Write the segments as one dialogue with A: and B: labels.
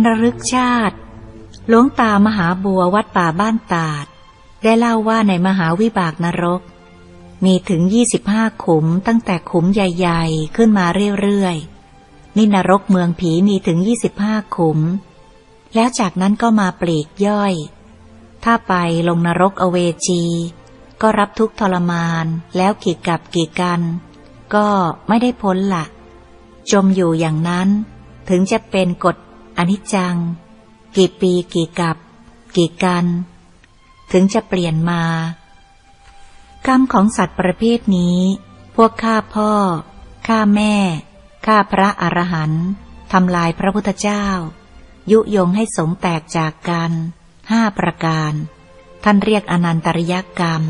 A: นระลึกชาติ หลวงตามหาบัววัดป่าบ้านตาด ได้เล่าว่าในมหาวิบากนรก มีถึงยี่สิบห้าขุมตั้งแต่ขุมใหญ่ๆ ขึ้นมาเรื่อยๆ นี่นรกเมืองผีมีถึงยี่สิบห้าขุม แล้วจากนั้นก็มาปลีกย่อย ถ้าไปลงนรกอเวจี ก็รับทุกทรมานแล้วกี่กับกี่กัน ก็ไม่ได้พ้นล่ะจมอยู่อย่างนั้นถึงจะเป็นกฎ อนิจจัง กี่ปีกี่กับ กี่กัน ถึงจะเปลี่ยนมา กรรมของสัตว์ประเภทนี้ พวกฆ่าพ่อฆ่าแม่ฆ่าพระอรหันต์ทำลายพระพุทธเจ้า ยุยงให้สงแตกจากกันห้าประการ ท่านเรียกอนันตริยกรรม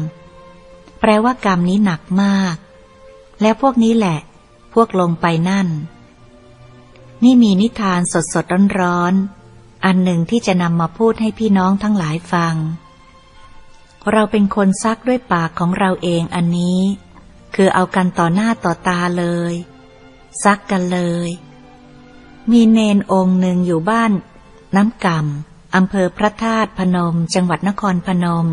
A: แปลว่ากรรมนี้หนักมาก และพวกนี้แหละ พวกลงไปนั่น นี่มีนิทานสดสดร้อนร้อนอันหนึ่งที่จะนำมาพูดให้พี่น้องทั้งหลายฟัง เราเป็นคนซักด้วยปากของเราเองอันนี้ คือเอากันต่อหน้าต่อตาเลย ซักกันเลย มีเนนองค์หนึ่งอยู่บ้าน น้ำกำอำเภอพระธาตุพนม จังหวัดนครพนม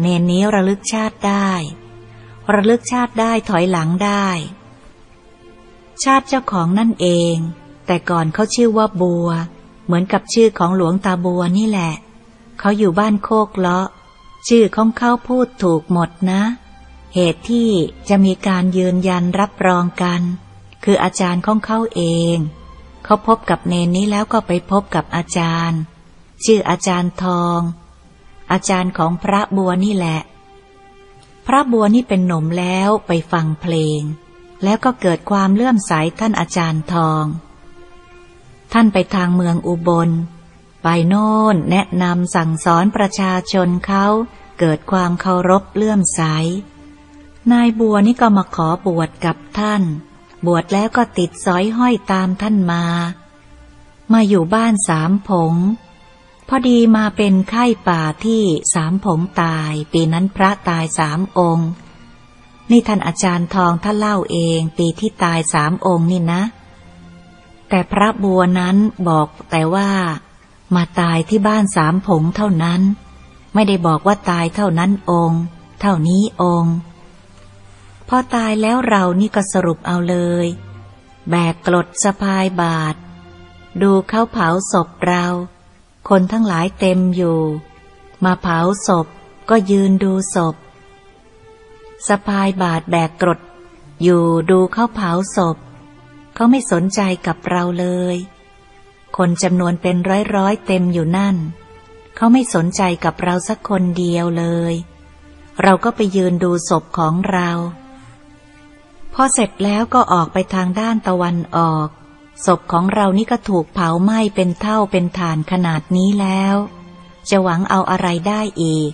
A: เนนนี้ระลึกชาติได้ ระลึกชาติได้ถอยหลังได้ ชาติเจ้าของนั่นเอง แต่ก่อนเขาชื่อว่าบัว เหมือนกับชื่อของหลวงตาบัวนี่แหละ เขาอยู่บ้านโคกเลาะ ชื่อของเขาพูดถูกหมดนะ เหตุที่จะมีการยืนยันรับรองกัน คืออาจารย์ของเขาเอง เขาพบกับเนนนี้แล้วก็ไปพบกับอาจารย์ ชื่ออาจารย์ทอง อาจารย์ของพระบัวนี่แหละ พระบัวนี่เป็นหนุ่มแล้วไปฟังเพลง แล้วก็เกิดความเลื่อมใสท่านอาจารย์ทอง ท่านไปทางเมืองอุบล ไปโน่นแนะนำสั่งสอนประชาชนเขาเกิดความเคารพเลื่อมใส นายบัวนี่ก็มาขอบวชกับท่าน บวชแล้วก็ติดสอยห้อยตามท่านมา มาอยู่บ้านสามผง พอดีมาเป็นไข้ป่าที่สามผงตาย ปีนั้นพระตายสามองค์ นี่ท่านอาจารย์ทองท่านเล่าเอง ปีที่ตายสามองค์นี่นะ แต่พระบัวนั้นบอกแต่ว่ามาตายที่บ้านสามผงเท่านั้น ไม่ได้บอกว่าตายเท่านั้นองค์ เท่านี้องค์ พอตายแล้วเรานี่ก็สรุปเอาเลย แบกกรดสะพายบาท ดูเขาเผาศพเรา คนทั้งหลายเต็มอยู่ มาเผาศพก็ยืนดูศพสะพายบาทแบกกรดอยู่ดูเขาเผาศพ เขาไม่สนใจกับเราเลย คนจำนวนเป็นร้อยร้อยเต็มอยู่นั่น เขาไม่สนใจกับเราสักคนเดียวเลย เราก็ไปยืนดูศพของเรา พอเสร็จแล้วก็ออกไปทางด้านตะวันออก ศพของเรานี่ก็ถูกเผาไหม้เป็นเท่าเป็นฐานขนาดนี้แล้ว จะหวังเอาอะไรได้อีก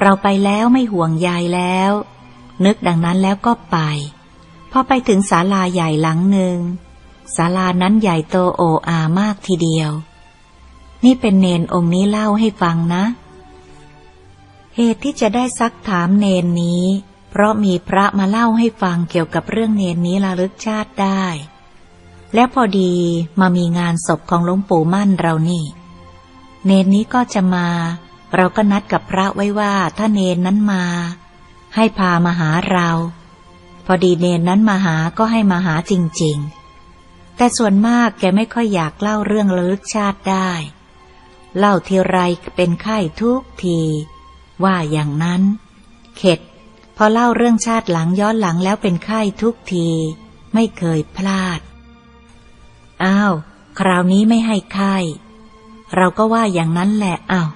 A: เราไปแล้วไม่ห่วงใยแล้ว นึกดังนั้นแล้วก็ไป อไปถึงศาลาใหญ่หลังหนึ่งศาลานั้นใหญ่โตโออามากทีเดียว นี่เป็นเนนองค์นี้เล่าให้ฟังนะ เหตุที่จะได้ซักถามเนนนี้ เพราะมีพระมาเล่าให้ฟังเกี่ยวกับเรื่องเนนนี้ระลึกชาติได้ และพอดีมามีงานศพของหลวงปู่มั่นเรานี่ เนนนี้ก็จะมา เราก็นัดกับพระไว้ว่าถ้าเนนนั้นมา ให้พามาหาเรา พอดีเนนนั้นมาหาก็ให้มาหาจริง ๆ แต่ส่วนมากแกไม่ค่อยอยากเล่าเรื่องลึกชาติได้ เล่าทีไรเป็นไข้ทุกที ว่าอย่างนั้น เข็ด พอเล่าเรื่องชาติหลังย้อนหลังแล้วเป็นไข้ทุกที ไม่เคยพลาด อ้าว คราวนี้ไม่ให้ไข้เราก็ว่าอย่างนั้นแหละอ้าว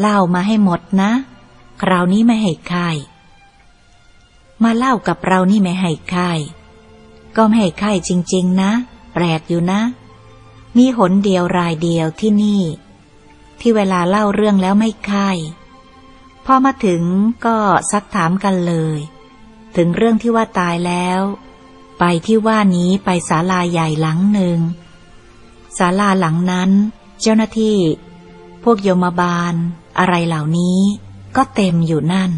A: เล่ามาให้หมดนะ คราวนี้ไม่ให้ไข้ มาเล่ากับเรานี่ไม่ให้ไข้ก็ไม่ให้ไข้จริง ๆ นะ แปลกอยู่นะ มีหนเดียวรายเดียวที่นี่ ที่เวลาเล่าเรื่องแล้วไม่ไข้พอมาถึงก็ซักถามกันเลย ถึงเรื่องที่ว่าตายแล้ว ไปที่ว่านี้ไปศาลาใหญ่หลังหนึ่งศาลาหลังนั้น เจ้าหน้าที่ พวกโยมบาล อะไรเหล่านี้ก็เต็มอยู่นั่น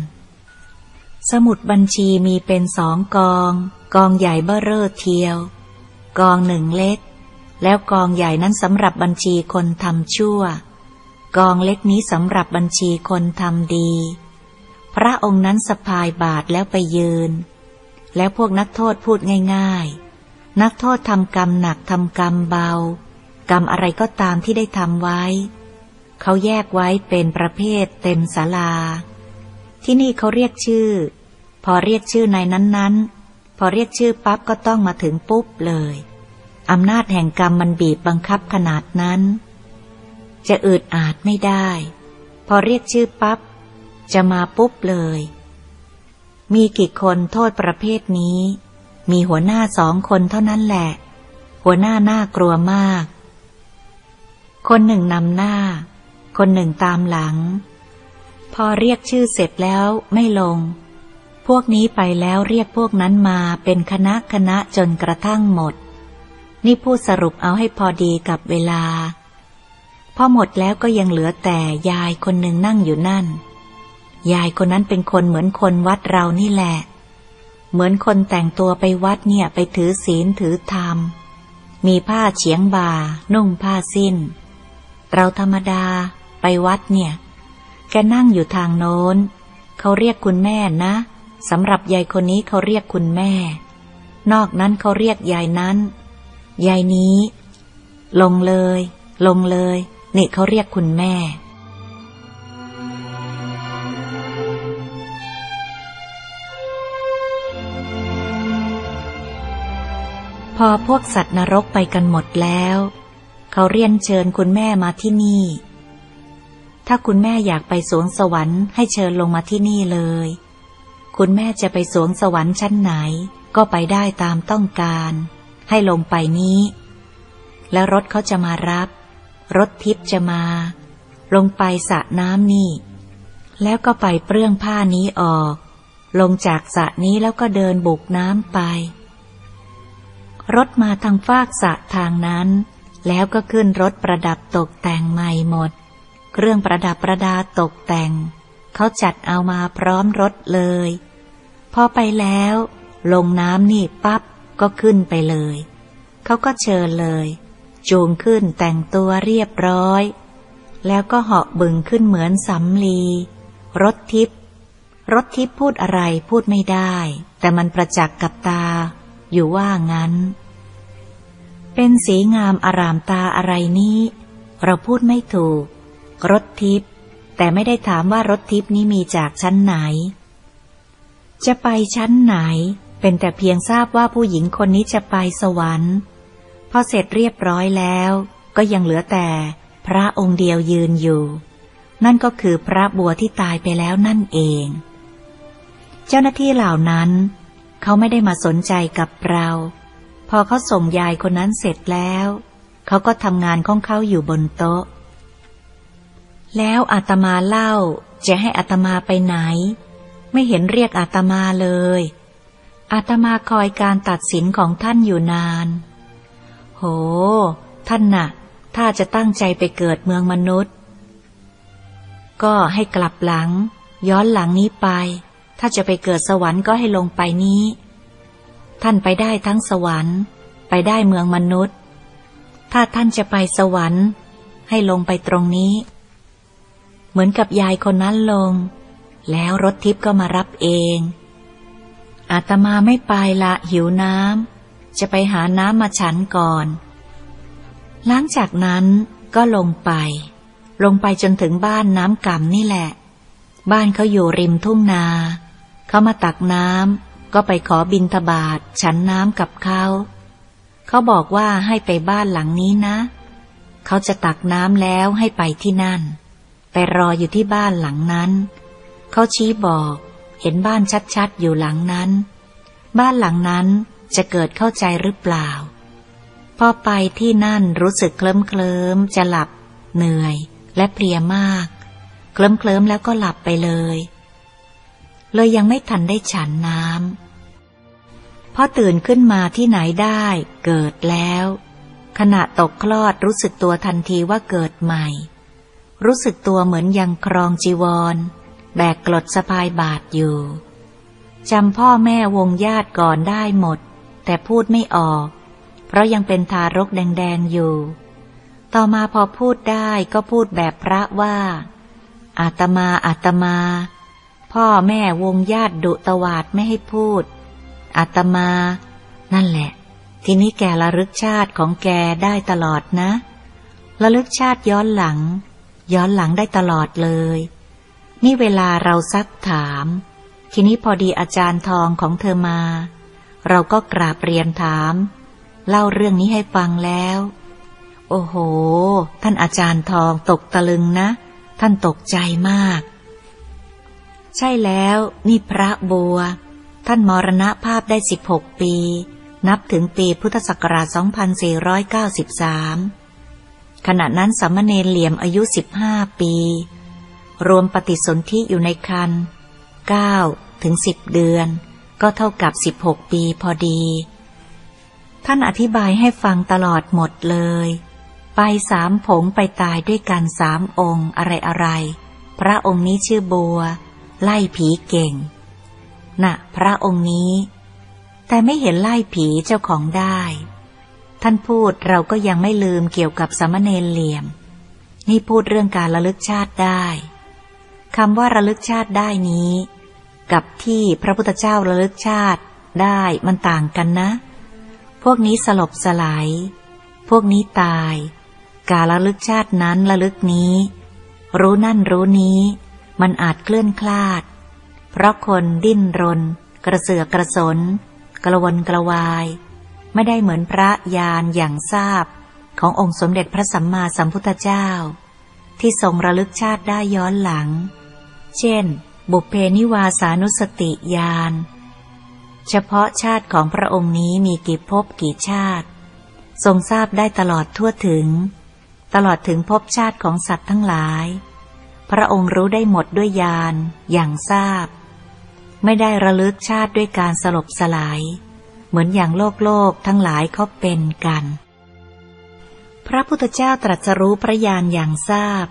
A: สมุดบัญชีมีเป็นสองกอง กองใหญ่เบ้อเร่อเทียว กองหนึ่งเล็ก แล้วกองใหญ่นั้นสำหรับบัญชีคนทำชั่ว กองเล็กนี้สำหรับบัญชีคนทำดี พระองค์นั้นสะพายบาทแล้วไปยืน แล้วพวกนักโทษพูดง่าย ๆ นักโทษทำกรรมหนักทำกรรมเบา กรรมอะไรก็ตามที่ได้ทำไว้ เขาแยกไว้เป็นประเภทเต็มศาลา ที่นี่เขาเรียกชื่อ พอเรียกชื่อนายนั้นๆ พอเรียกชื่อปั๊บก็ต้องมาถึงปุ๊บเลยอำนาจแห่งกรรมมันบีบบังคับขนาดนั้น จะอืดอาดไม่ได้ พอเรียกชื่อปับ๊บจะมาปุ๊บเลย มีกี่คนโทษประเภทนี้ มีหัวหน้าสองคนเท่านั้นแหละ หัวหน้าน่ากลัวมาก คนหนึ่งนำหน้า คนหนึ่งตามหลัง พอเรียกชื่อเสร็จแล้วไม่ลง พวกนี้ไปแล้วเรียกพวกนั้นมาเป็นคณะคณะจนกระทั่งหมด นี่พูดสรุปเอาให้พอดีกับเวลา พอหมดแล้วก็ยังเหลือแต่ยายคนหนึ่งนั่งอยู่นั่น ยายคนนั้นเป็นคนเหมือนคนวัดเรานี่แหละ เหมือนคนแต่งตัวไปวัดเนี่ยไปถือศีลถือธรรม มีผ้าเฉียงบ่า นุ่งผ้าสิ้น เราธรรมดาไปวัดเนี่ย แกนั่งอยู่ทางโน้น เขาเรียกคุณแม่นะสำหรับยายคนนี้เขาเรียกคุณแม่ นอกนั้นเขาเรียกยายนั้น ยายนี้ ลงเลย ลงเลย นี่เขาเรียกคุณแม่ พอพวกสัตว์นรกไปกันหมดแล้ว เขาเรียนเชิญคุณแม่มาที่นี่ ถ้าคุณแม่อยากไปสวงสวรรค์ให้เชิญลงมาที่นี่เลย คุณแม่จะไปสวงสวรรค์ชั้นไหน ก็ไปได้ตามต้องการ ให้ลงไปนี้ แล้วรถเขาจะมารับ รถทิพย์จะมา ลงไปสระน้ำนี่ แล้วก็ไปเปลื้องผ้านี้ออก ลงจากสระนี้แล้วก็เดินบุกน้ำไป รถมาทางฟากสระทางนั้น แล้วก็ขึ้นรถประดับตกแต่งใหม่หมด เครื่องประดับประดาตกแต่ง เขาจัดเอามาพร้อมรถเลย พอไปแล้ว ลงน้ำนี่ปับ๊บก็ขึ้นไปเลย เขาก็เชิญเลย จูงขึ้นแต่งตัวเรียบร้อย แล้วก็เหาะบึงขึ้นเหมือนสำลี รถทิพย์รถทิพย์พูดอะไรพูดไม่ได้ แต่มันประจักษ์กับตา อยู่ว่างั้น เป็นสีงามอารามตาอะไรนี้ เราพูดไม่ถูก รถทิพย์แต่ไม่ได้ถามว่ารถทิพย์นี้มีจากชั้นไหน จะไปชั้นไหน เป็นแต่เพียงทราบว่าผู้หญิงคนนี้จะไปสวรรค์ พอเสร็จเรียบร้อยแล้ว ก็ยังเหลือแต่พระองค์เดียวยืนอยู่ นั่นก็คือพระบัวที่ตายไปแล้วนั่นเอง เจ้าหน้าที่เหล่านั้น เขาไม่ได้มาสนใจกับเรา พอเขาส่งยายคนนั้นเสร็จแล้ว เขาก็ทำงานของเขาอยู่บนโต๊ะ แล้วอาตมาเล่าจะให้อาตมาไปไหน ไม่เห็นเรียกอาตมาเลย อาตมาคอยการตัดสินของท่านอยู่นาน โห ท่านนะ่ะ ถ้าจะตั้งใจไปเกิดเมืองมนุษย์ ก็ให้กลับหลัง ย้อนหลังนี้ไป ถ้าจะไปเกิดสวรรค์ก็ให้ลงไปนี้ ท่านไปได้ทั้งสวรรค์ ไปได้เมืองมนุษย์ ถ้าท่านจะไปสวรรค์ ให้ลงไปตรงนี้ เหมือนกับยายคนนั้นลง แล้วรถทิพย์ก็มารับเอง อาตมาไม่ไปละหิวน้ำจะไปหาน้ำมาฉันก่อน หลังจากนั้นก็ลงไป ลงไปจนถึงบ้านน้ำก่ำนี่แหละ บ้านเขาอยู่ริมทุ่งนา เขามาตักน้ำก็ไปขอบินทบาทฉันน้ำกับเขาเขาบอกว่าให้ไปบ้านหลังนี้นะ เขาจะตักน้ำแล้วให้ไปที่นั่น ไปรออยู่ที่บ้านหลังนั้น เขาชี้บอก เห็นบ้านชัดๆอยู่หลังนั้น บ้านหลังนั้นจะเกิดเข้าใจหรือเปล่า พอไปที่นั่นรู้สึกเคลิ้มเคลิมจะหลับ เหนื่อยและเพลียมาก เคลิ้มเคลิมแล้วก็หลับไปเลย เลยยังไม่ทันได้ฉันน้ำพอตื่นขึ้นมาที่ไหนได้เกิดแล้ว ขณะตกคลอดรู้สึกตัวทันทีว่าเกิดใหม่ รู้สึกตัวเหมือนยังครองจีวร แบกกลดสะพายบาทอยู่จำพ่อแม่วงญาติก่อนได้หมด แต่พูดไม่ออก เพราะยังเป็นทารกแดงๆอยู่ ต่อมาพอพูดได้ก็พูดแบบพระว่า อาตมาอาตมา พ่อแม่วงญาติดุตวาดไม่ให้พูด อาตมา นั่นแหละ ทีนี้แกระลึกชาติของแกได้ตลอดนะระลึกชาติย้อนหลัง ย้อนหลังได้ตลอดเลย นี่เวลาเราซักถาม ทีนี้พอดีอาจารย์ทองของเธอมา เราก็กราบเรียนถาม เล่าเรื่องนี้ให้ฟังแล้ว โอ้โห ท่านอาจารย์ทองตกตะลึงนะ ท่านตกใจมาก ใช่แล้วนี่พระบัว ท่านมรณภาพได้ 16 ปี นับถึงปีพุทธศักราช 2493 ขณะนั้นสามเณรเหลี่ยมอายุ15ปี รวมปฏิสนธิอยู่ในคัน9ถึง10เดือน ก็เท่ากับ16ปีพอดี ท่านอธิบายให้ฟังตลอดหมดเลย ไปสามผงไปตายด้วยกันสามองค์อะไรอะไร พระองค์นี้ชื่อบัว ไล่ผีเก่ง น่ะ พระองค์นี้ แต่ไม่เห็นไล่ผีเจ้าของได้ ท่านพูดเราก็ยังไม่ลืมเกี่ยวกับสมณเณรเหลี่ยม นี่พูดเรื่องการระลึกชาติได้คำว่าระลึกชาติได้นี้ กับที่พระพุทธเจ้าระลึกชาติได้มันต่างกันนะ พวกนี้สลบสลาย พวกนี้ตาย การระลึกชาตินั้นระลึกนี้ รู้นั่นรู้นี้ มันอาจเคลื่อนคลาด เพราะคนดิ้นรน กระเสือกกระสน กระวนกระวาย ไม่ได้เหมือนพระยานอย่างทราบ ขององค์สมเด็จพระสัมมาสัมพุทธเจ้า ที่ทรงระลึกชาติได้ย้อนหลัง เช่น บุพเพนิวาสานุสติญาณเฉพาะชาติของพระองค์นี้มีกี่ภพกี่ชาติ ทรงทราบได้ตลอดทั่วถึง ตลอดถึงภพชาติของสัตว์ทั้งหลาย พระองค์รู้ได้หมดด้วยญาณอย่างทราบ ไม่ได้ระลึกชาติด้วยการสลบสลาย เหมือนอย่างโลกโลกทั้งหลายเขาเป็นกัน พระพุทธเจ้าตรัสรู้พระญาณอย่างทราบ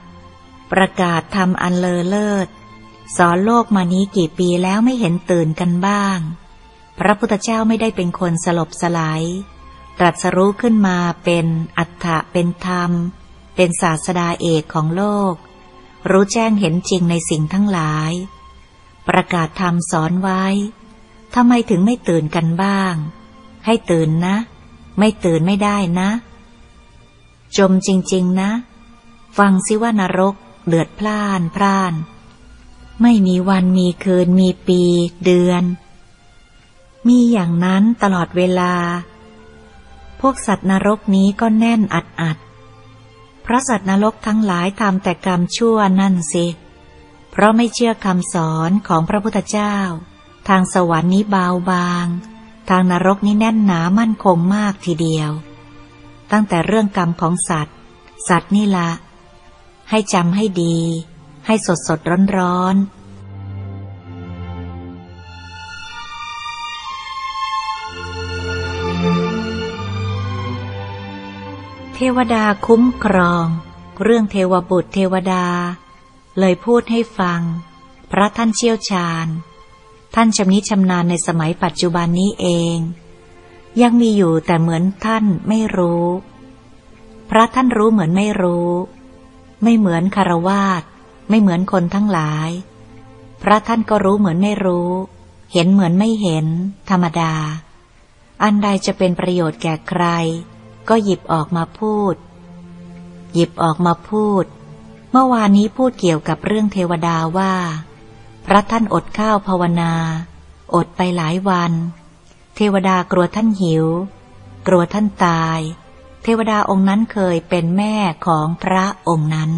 A: ประกาศทำอันเลอเลิศ สอนโลกมานี้กี่ปีแล้วไม่เห็นตื่นกันบ้าง พระพุทธเจ้าไม่ได้เป็นคนสลบสลาย ตรัสรู้ขึ้นมาเป็นอัฏฐะเป็นธรรม เป็นศาสดาเอกของโลก รู้แจ้งเห็นจริงในสิ่งทั้งหลาย ประกาศธรรมสอนไว้ ทำไมถึงไม่ตื่นกันบ้าง ให้ตื่นนะ ไม่ตื่นไม่ได้นะ จมจริง ๆ นะ ฟังสิว่านรก เดือดพล่านพร่าน ไม่มีวันมีคืนมีปี เดือน มีอย่างนั้นตลอดเวลา พวกสัตว์นรกนี้ก็แน่นอัดอัดเพราะสัตว์นรกทั้งหลายทำแต่กรรมชั่วนั่นสิ เพราะไม่เชื่อคำสอนของพระพุทธเจ้า ทางสวรรค์นี้เบาบาง ทางนรกนี้แน่นหนามั่นคงมากทีเดียว ตั้งแต่เรื่องกรรมของสัตว์ สัตว์นี่ละ ให้จำให้ดี ให้สดสดร้อนร้อนเทวดาคุ้มครอง เรื่องเทวบุตรเทวดา เลยพูดให้ฟัง พระท่านเชี่ยวชาญ ท่านชำนิชำนาญในสมัยปัจจุบันนี้เอง ยังมีอยู่แต่เหมือนท่านไม่รู้ พระท่านรู้เหมือนไม่รู้ ไม่เหมือนคารวาสไม่เหมือนคนทั้งหลาย พระท่านก็รู้เหมือนไม่รู้ เห็นเหมือนไม่เห็น ธรรมดา อันใดจะเป็นประโยชน์แก่ใคร ก็หยิบออกมาพูด หยิบออกมาพูด เมื่อวานนี้พูดเกี่ยวกับเรื่องเทวดาว่า พระท่านอดข้าวภาวนา อดไปหลายวัน เทวดากลัวท่านหิว กลัวท่านตาย เทวดาองค์นั้นเคยเป็นแม่ของพระองค์นั้น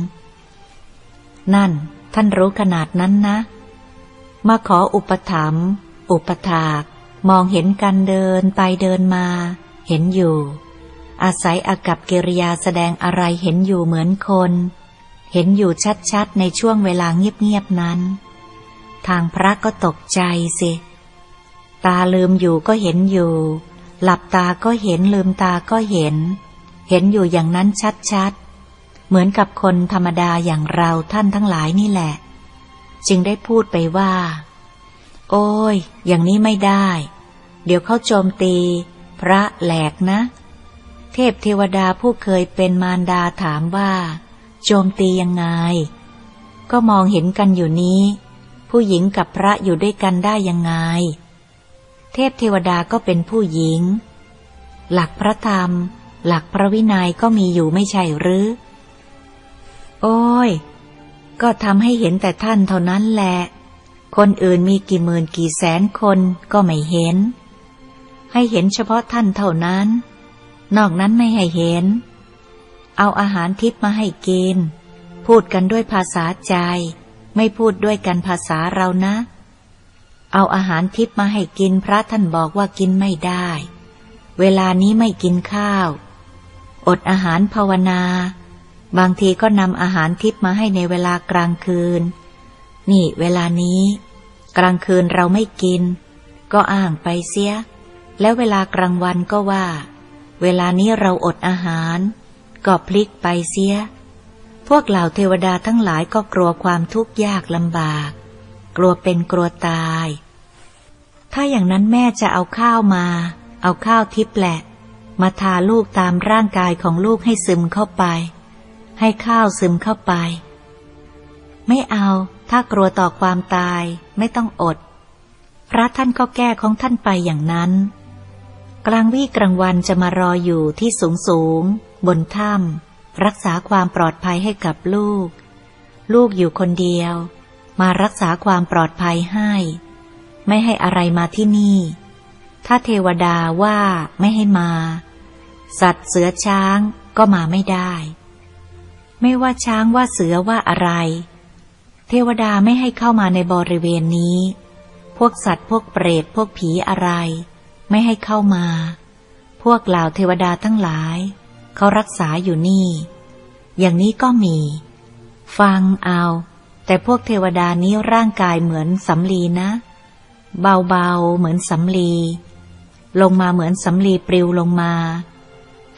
A: นั่นท่านรู้ขนาดนั้นนะ มาขออุปถัมภ์อุปถาก มองเห็นกันเดินไปเดินมา เห็นอยู่ อาศัยอากับกิริยาแสดงอะไรเห็นอยู่เหมือนคน เห็นอยู่ชัดๆในช่วงเวลาเงียบๆนั้น ทางพระก็ตกใจสิ ตาลืมอยู่ก็เห็นอยู่ หลับตาก็เห็นลืมตาก็เห็น เห็นอยู่อย่างนั้นชัดๆ เหมือนกับคนธรรมดาอย่างเราท่านทั้งหลายนี่แหละ จึงได้พูดไปว่า โอ้ย อย่างนี้ไม่ได้ เดี๋ยวเขาโจมตี พระแหลกนะ เทพเทวดาผู้เคยเป็นมารดาถามว่า โจมตียังไงก็มองเห็นกันอยู่นี้ ผู้หญิงกับพระอยู่ด้วยกันได้ยังไง เทพเทวดาก็เป็นผู้หญิง หลักพระธรรม หลักพระวินัยก็มีอยู่ไม่ใช่หรือ โอ้ย ก็ทำให้เห็นแต่ท่านเท่านั้นแหละ คนอื่นมีกี่หมื่นกี่แสนคนก็ไม่เห็น ให้เห็นเฉพาะท่านเท่านั้น นอกนั้นไม่ให้เห็น เอาอาหารทิพมาให้กิน พูดกันด้วยภาษาใจ ไม่พูดด้วยกันภาษาเรานะ เอาอาหารทิพมาให้กินพระท่านบอกว่ากินไม่ได้ เวลานี้ไม่กินข้าว อดอาหารภาวนา บางทีก็นำอาหารทิพมาให้ในเวลากลางคืน นี่เวลานี้ กลางคืนเราไม่กิน ก็อ้างไปเสีย แล้วเวลากลางวันก็ว่า เวลานี้เราอดอาหาร ก็พลิกไปเสีย พวกเหล่าเทวดาทั้งหลายก็กลัวความทุกข์ยากลำบาก กลัวเป็นกลัวตาย ถ้าอย่างนั้นแม่จะเอาข้าวมา เอาข้าวทิพแหละ มาทาลูกตามร่างกายของลูกให้ซึมเข้าไป ให้ข้าวซึมเข้าไป ไม่เอา ถ้ากลัวต่อความตายไม่ต้องอด พระท่านก็แก้ของท่านไปอย่างนั้น กลางวี่กลางวันจะมารออยู่ที่สูงสูงบนถ้ำ รักษาความปลอดภัยให้กับลูก ลูกอยู่คนเดียว มารักษาความปลอดภัยให้ ไม่ให้อะไรมาที่นี่ ถ้าเทวดาว่าไม่ให้มา สัตว์เสือช้างก็มาไม่ได้ ไม่ว่าช้างว่าเสือว่าอะไร เทวดาไม่ให้เข้ามาในบริเวณนี้ พวกสัตว์พวกเปรตพวกผีอะไร ไม่ให้เข้ามา พวกเหล่าเทวดาทั้งหลาย เขารักษาอยู่นี่ อย่างนี้ก็มี ฟังเอา แต่พวกเทวดานี้ร่างกายเหมือนสำลีนะ เบาๆ เหมือนสำลี ลงมาเหมือนสำลีปลิวลงมา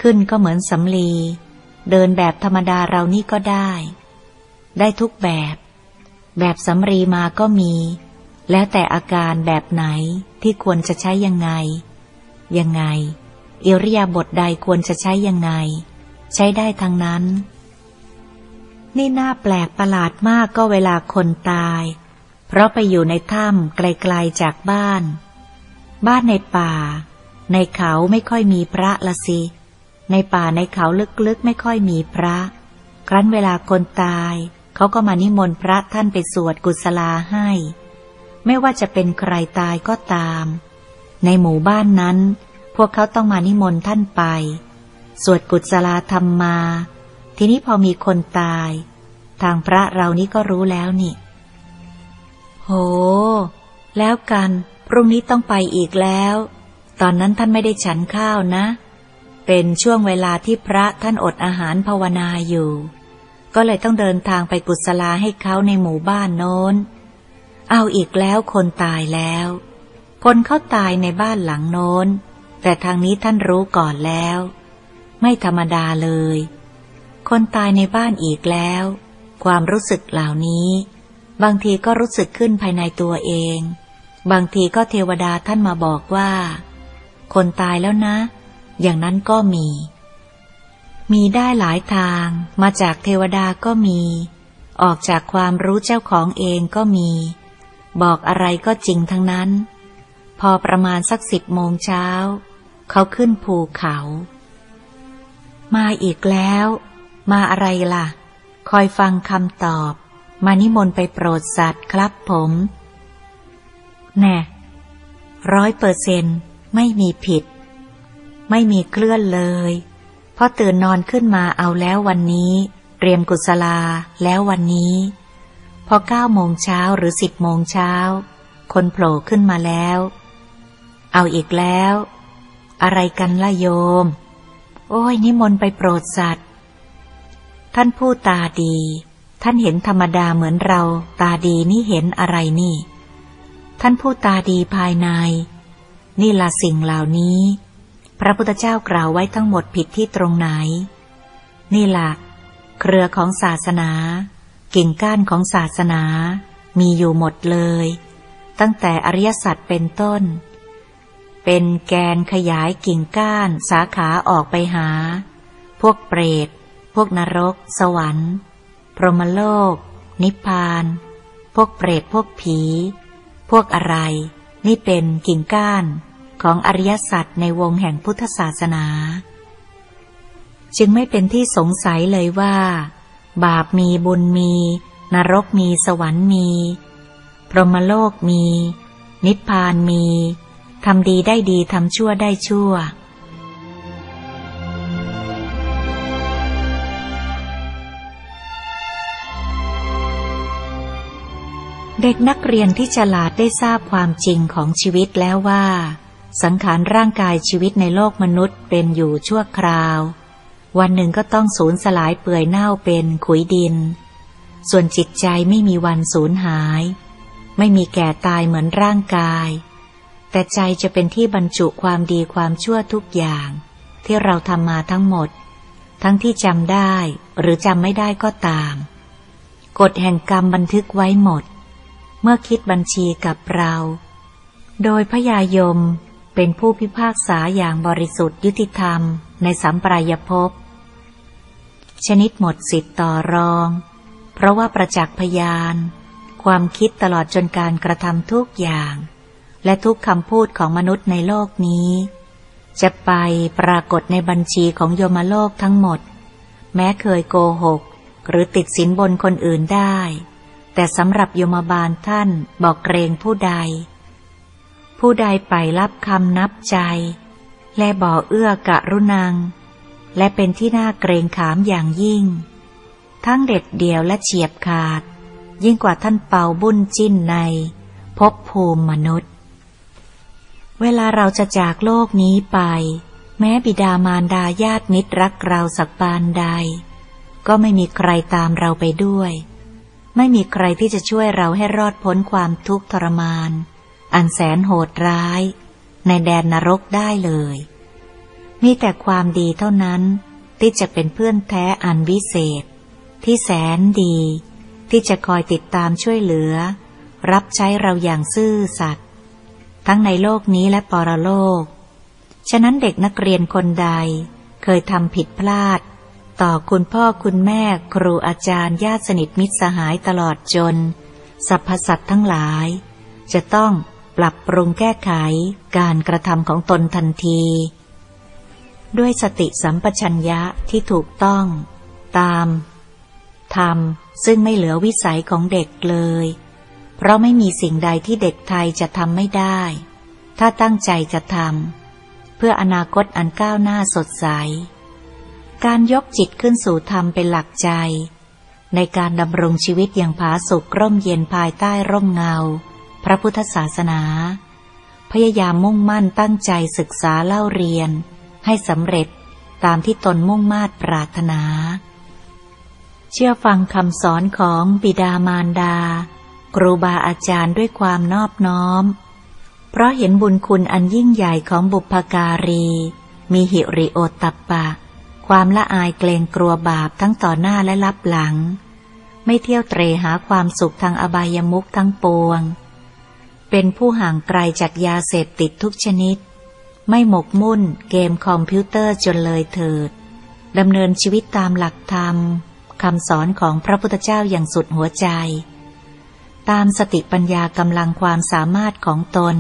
A: ขึ้นก็เหมือนสำลี เดินแบบธรรมดาเรานี่ก็ได้ ได้ทุกแบบ แบบสำลีมาก็มี แล้วแต่อาการแบบไหนที่ควรจะใช้ยังไง ยังไง อิริยาบถใดควรจะใช้ยังไง ใช้ได้ทั้งนั้น นี่น่าแปลกประหลาดมากก็เวลาคนตาย เพราะไปอยู่ในถ้ำไกลๆจากบ้าน บ้านในป่า ในเขาไม่ค่อยมีพระละสิ ในป่าในเขาลึกๆไม่ค่อยมีพระ ครั้นเวลาคนตายเขาก็มานิมนต์พระท่านไปสวดกุศลาให้ ไม่ว่าจะเป็นใครตายก็ตาม ในหมู่บ้านนั้น พวกเขาต้องมานิมนต์ท่านไป สวดกุศลาธรรมมา ทีนี้พอมีคนตาย ทางพระเรานี้ก็รู้แล้วนี่ โห แล้วกัน พรุ่งนี้ต้องไปอีกแล้ว ตอนนั้นท่านไม่ได้ฉันข้าวนะ เป็นช่วงเวลาที่พระท่านอดอาหารภาวนาอยู่ ก็เลยต้องเดินทางไปกุศลาให้เขาในหมู่บ้านโน้น เอาอีกแล้วคนตายแล้ว คนเขาตายในบ้านหลังโน้น แต่ทางนี้ท่านรู้ก่อนแล้ว ไม่ธรรมดาเลย คนตายในบ้านอีกแล้ว ความรู้สึกเหล่านี้ บางทีก็รู้สึกขึ้นภายในตัวเอง บางทีก็เทวดาท่านมาบอกว่า คนตายแล้วนะ อย่างนั้นก็มี มีได้หลายทางมาจากเทวดาก็มี ออกจากความรู้เจ้าของเองก็มี บอกอะไรก็จริงทั้งนั้นพอประมาณสักสิบโมงเช้า เขาขึ้นภูเขา มาอีกแล้ว มาอะไรล่ะ คอยฟังคำตอบ มานิมนต์ไปโปรดสัตว์ครับผม แน่ร้อยเปอร์เซนไม่มีผิด ไม่มีเคลื่อนเลยพอตื่นนอนขึ้นมาเอาแล้ววันนี้ เตรียมกุศลาแล้ววันนี้ พอเก้าโมงเช้าหรือสิบโมงเช้า คนโผล่ขึ้นมาแล้ว เอาอีกแล้ว อะไรกันละโยม โอ้ยนิมนต์ไปโปรดสัตว์ ท่านผู้ตาดี ท่านเห็นธรรมดาเหมือนเราตาดีนี่เห็นอะไรนี่ ท่านผู้ตาดีภายใน นี่ละสิ่งเหล่านี้ พระพุทธเจ้ากล่าวไว้ทั้งหมดผิดที่ตรงไหน นี่ละเครือของศาสนา กิ่งก้านของศาสนา มีอยู่หมดเลย ตั้งแต่อริยสัจเป็นต้น เป็นแกนขยายกิ่งก้านสาขาออกไปหา พวกเปรต พวกนรก สวรรค์ พรหมโลก นิพพาน พวกเปรตพวกผี พวกอะไร นี่เป็นกิ่งก้านของอริยสัจในวงแห่งพุทธศาสนา จึงไม่เป็นที่สงสัยเลยว่า บาปมีบุญมี นรกมีสวรรค์มี พรหมโลกมี นิพพานมี ทำดีได้ดีทำชั่วได้ชั่ว เด็กนักเรียนที่ฉลาดได้ทราบความจริงของชีวิตแล้วว่า สังขารร่างกายชีวิตในโลกมนุษย์เป็นอยู่ชั่วคราว วันหนึ่งก็ต้องสูญสลายเปื่อยเน่าเป็นขุยดิน ส่วนจิตใจไม่มีวันสูญหาย ไม่มีแก่ตายเหมือนร่างกาย แต่ใจจะเป็นที่บรรจุความดีความชั่วทุกอย่าง ที่เราทำมาทั้งหมด ทั้งที่จำได้หรือจำไม่ได้ก็ตาม กฎแห่งกรรมบันทึกไว้หมด เมื่อคิดบัญชีกับเรา โดยพยายมเป็นผู้พิพากษาอย่างบริสุทธิ์ยุติธรรมในสัมปรายภพ ชนิดหมดสิทธิ์ต่อรอง เพราะว่าประจักษ์พยาน ความคิดตลอดจนการกระทำทุกอย่าง และทุกคำพูดของมนุษย์ในโลกนี้ จะไปปรากฏในบัญชีของโยมโลกทั้งหมด แม้เคยโกหก หรือติดสินบนคนอื่นได้ แต่สำหรับโยมบาลท่านบอกเกรงผู้ใด ผู้ใดไปรับคำนับใจ และบ่อเอื้อกะรุนัง และเป็นที่น่าเกรงขามอย่างยิ่ง ทั้งเด็ดเดียวและเฉียบขาด ยิ่งกว่าท่านเป่าบุญจิ้นในพบภูมิมนุษย์ เวลาเราจะจากโลกนี้ไป แม้บิดามารดาญาติมิตรรักเราสักปานใด ก็ไม่มีใครตามเราไปด้วย ไม่มีใครที่จะช่วยเราให้รอดพ้นความทุกข์ทรมาน อันแสนโหดร้าย ในแดนนรกได้เลย มีแต่ความดีเท่านั้นที่จะเป็นเพื่อนแท้อันวิเศษ ที่แสนดี ที่จะคอยติดตามช่วยเหลือ รับใช้เราอย่างซื่อสัตย์ ทั้งในโลกนี้และปรโลก ฉะนั้นเด็กนักเรียนคนใด เคยทำผิดพลาด ต่อคุณพ่อคุณแม่ครูอาจารย์ญาติสนิทมิตรสหายตลอดจนสรรพสัตว์ทั้งหลาย จะต้องปรับปรุงแก้ไขการกระทำของตนทันที ด้วยสติสัมปชัญญะที่ถูกต้อง ตามทำซึ่งไม่เหลือวิสัยของเด็กเลย เพราะไม่มีสิ่งใดที่เด็กไทยจะทำไม่ได้ ถ้าตั้งใจจะทำเพื่ออนาคตอันก้าวหน้าสดใส การยกจิตขึ้นสู่ธรรมเป็นหลักใจ ในการดำรงชีวิตอย่างผาสุกร่มเย็นภายใต้ร่มเงา พระพุทธศาสนา พยายามมุ่งมั่นตั้งใจศึกษาเล่าเรียน ให้สำเร็จตามที่ตนมุ่งมา่ปรารถนา เชื่อฟังคำสอนของบิดามารดา ครูบาอาจารย์ด้วยความนอบน้อม เพราะเห็นบุญคุณอันยิ่งใหญ่ของบุพการี มีหิริโอตัปปะ ความละอายเกรงกลัวบาปทั้งต่อหน้าและลับหลัง ไม่เที่ยวเตรหาความสุขทางอบายมุขทั้งปวง เป็นผู้ห่างไกลจากยาเสพติดทุกชนิด ไม่หมกมุ่นเกมคอมพิวเตอร์จนเลยเถิดดำเนินชีวิตตามหลักธรรมคำสอนของพระพุทธเจ้าอย่างสุดหัวใจ ตามสติปัญญากำลังความสามารถของตน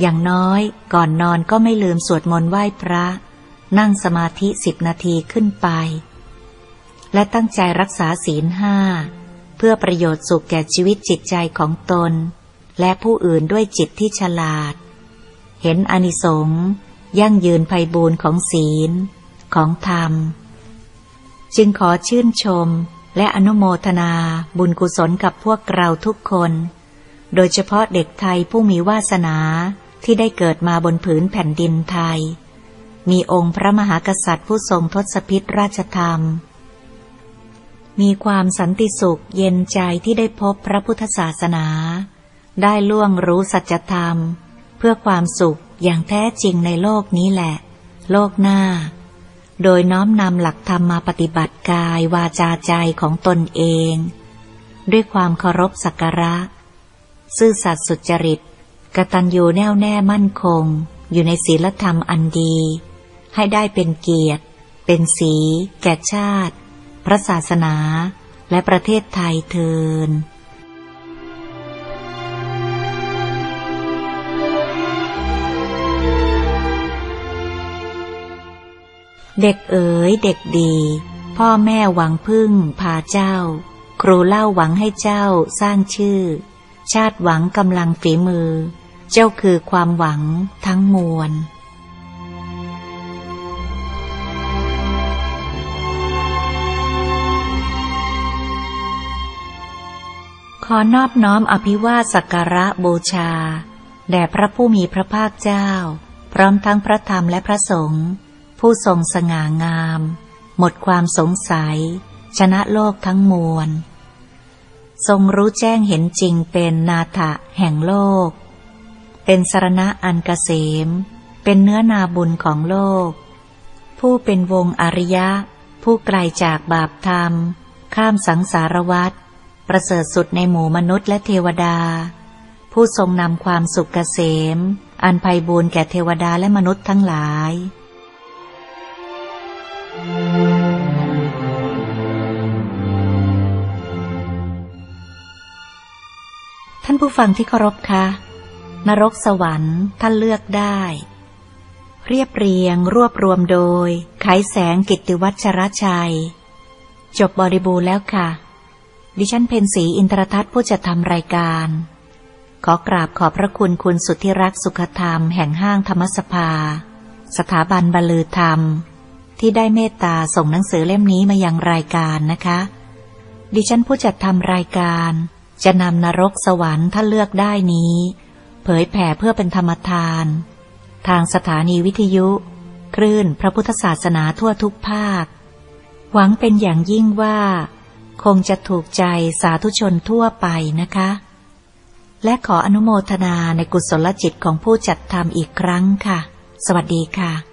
A: อย่างน้อยก่อนนอนก็ไม่ลืมสวดมนต์ไหว้พระ นั่งสมาธิสิบนาทีขึ้นไป และตั้งใจรักษาศีลห้า เพื่อประโยชน์สุขแก่ชีวิตจิตใจของตน และผู้อื่นด้วยจิตที่ฉลาด เห็นอนิสงส์ยั่งยืนภัยบูรณ์ของศีล ของธรรม จึงขอชื่นชม และอนุโมทนาบุญกุศลกับพวกเราทุกคน โดยเฉพาะเด็กไทยผู้มีวาสนาที่ได้เกิดมาบนผืนแผ่นดินไทย มีองค์พระมหากษัตริย์ผู้ทรงทศพิธราชธรรม มีความสันติสุขเย็นใจที่ได้พบพระพุทธศาสนา ได้ล่วงรู้สัจธรรม เพื่อความสุขอย่างแท้จริงในโลกนี้แหละ โลกหน้า โดยน้อมนำหลักธรรมมาปฏิบัติกายวาจาใจของตนเอง ด้วยความเคารพสักการะ ซื่อสัตย์สุจริตกตัญญูแน่วแน่มั่นคง อยู่ในศีลธรรมอันดี ให้ได้เป็นเกียรติ เป็นสี แก่ชาติ พระศาสนา และประเทศไทยเทิน เด็กเอ๋ยเด็กดี พ่อแม่หวังพึ่ง พาเจ้า ครูเล่าหวังให้เจ้าสร้างชื่อ ชาติหวังกำลังฝีมือ เจ้าคือความหวังทั้งมวลขอนอบน้อมอภิวาสักการะบูชา แด่พระผู้มีพระภาคเจ้า พร้อมทั้งพระธรรมและพระสงฆ์ ผู้ทรงสง่างาม หมดความสงสัย ชนะโลกทั้งมวล ทรงรู้แจ้งเห็นจริงเป็นนาถะแห่งโลก เป็นสรณะอันกเกษม เป็นเนื้อนาบุญของโลก ผู้เป็นวงอริยะ ผู้ไกลจากบาปธรรม ข้ามสังสารวัฏประเสริฐสุดในหมู่มนุษย์และเทวดา ผู้ทรงนำความสุขเกษม อันไพบูรณ์แก่เทวดาและมนุษย์ทั้งหลาย ผู้ฟังที่เคารพคะ นรกสวรรค์ท่านเลือกได้ เรียบเรียงรวบรวมโดย ไขแสงกิตติวัชรชัย จบบริบูรณ์แล้วค่ะ ดิฉันเพนสีอินทรทัศน์ผู้จะทำรายการ ขอกราบขอบพระคุณคุณสุทธิรักสุขธรรมแห่งห้างธรรมสภา สถาบันบรรลือธรรม ที่ได้เมตตาส่งหนังสือเล่มนี้มายังรายการนะคะ ดิฉันผู้จัดทำรายการ จะนำนรกสวรรค์ถ้าเลือกได้นี้ เผยแผ่เพื่อเป็นธรรมทาน ทางสถานีวิทยุ คลื่นพระพุทธศาสนาทั่วทุกภาค หวังเป็นอย่างยิ่งว่า คงจะถูกใจสาธุชนทั่วไปนะคะ และขออนุโมทนาในกุศลจิตของผู้จัดทำอีกครั้งค่ะ สวัสดีค่ะ